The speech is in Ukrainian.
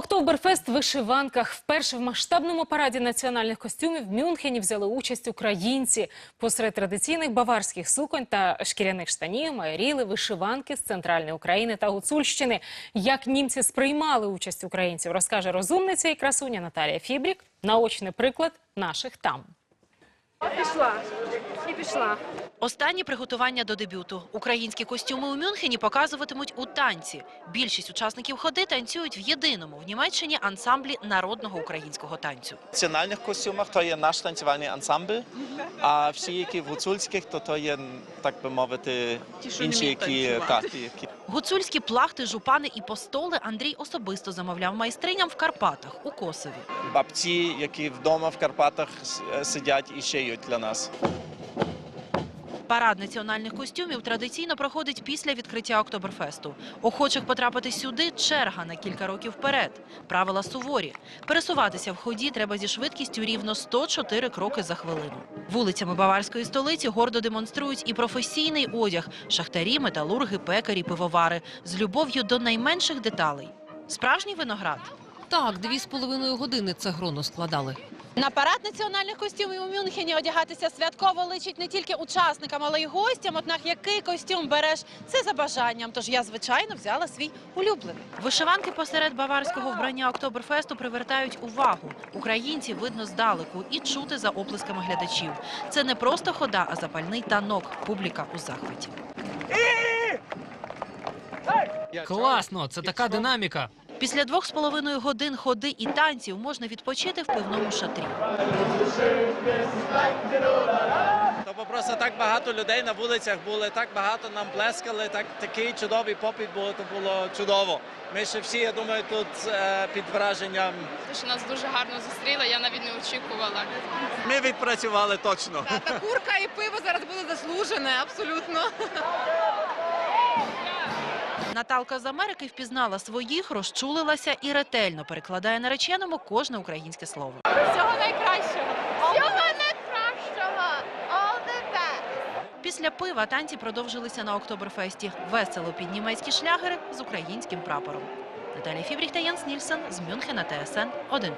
Октоберфест в вишиванках. Вперше в масштабному параді національних костюмів в Мюнхені взяли участь українці. Посеред традиційних баварських суконь та шкіряних штанів майоріли вишиванки з центральної України та Гуцульщини. Як німці сприймали участь українців, розкаже розумниця і красуня Наталія Фібрік. Наочний приклад наших там. Пішла. І пішла. Останні приготування до дебюту. Українські костюми у Мюнхені показуватимуть у танці. Більшість учасників ходи танцюють в єдиному в Німеччині ансамблі народного українського танцю. національних костюмах то є наш танцювальний ансамбль, а всі, які в гуцульських, то то є, так би мовити, інші, які, так, які Гуцульські плахти, жупани і постоли Андрій особисто замовляв майстриням в Карпатах у Косові. бабці, які вдома в Карпатах сидять і шиють для нас. Парад національних костюмів традиційно проходить після відкриття Октоберфесту. Охочих потрапити сюди черга на кілька років вперед. Правила суворі. Пересуватися в ході треба зі швидкістю рівно 104 кроки за хвилину. Вулицями баварської столиці гордо демонструють і професійний одяг – шахтарі, металурги, пекарі, пивовари з любов'ю до найменших деталей. Справжній виноград. Так, дві з половиною години це гроно складали. На парад національних костюмів у Мюнхені одягатися святково личить не тільки учасникам, але й гостям. Однак який костюм береш, це за бажанням. Тож я, звичайно, взяла свій улюблений. Вишиванки посеред баварського вбрання Октоберфесту привертають увагу. Українці видно здалеку і чути за оплесками глядачів. Це не просто хода, а запальний танок. Публіка у захваті. Класно, це така динаміка. Після двох з половиною годин ходи і танців можна відпочити в пивному шатрі. То просто так багато людей на вулицях були, так багато нам плескали, так такий чудовий попит було, то було чудово. Ми ще всі, я думаю, тут е, під враженням. Що нас дуже гарно зустріли, я навіть не очікувала. Ми відпрацювали точно. Та курка і пиво зараз буде заслужене, абсолютно. Наталка з Америки впізнала своїх, розчулилася і ретельно перекладає нареченому кожне українське слово. Всього найкращого. Всього найкращого. All the best. Після пива танці продовжилися на Октоберфесті. Весело під німецькі шлягери з українським прапором. Наталія Фібріх та Янс Нільсен з Мюнхена ТСН 1+,1.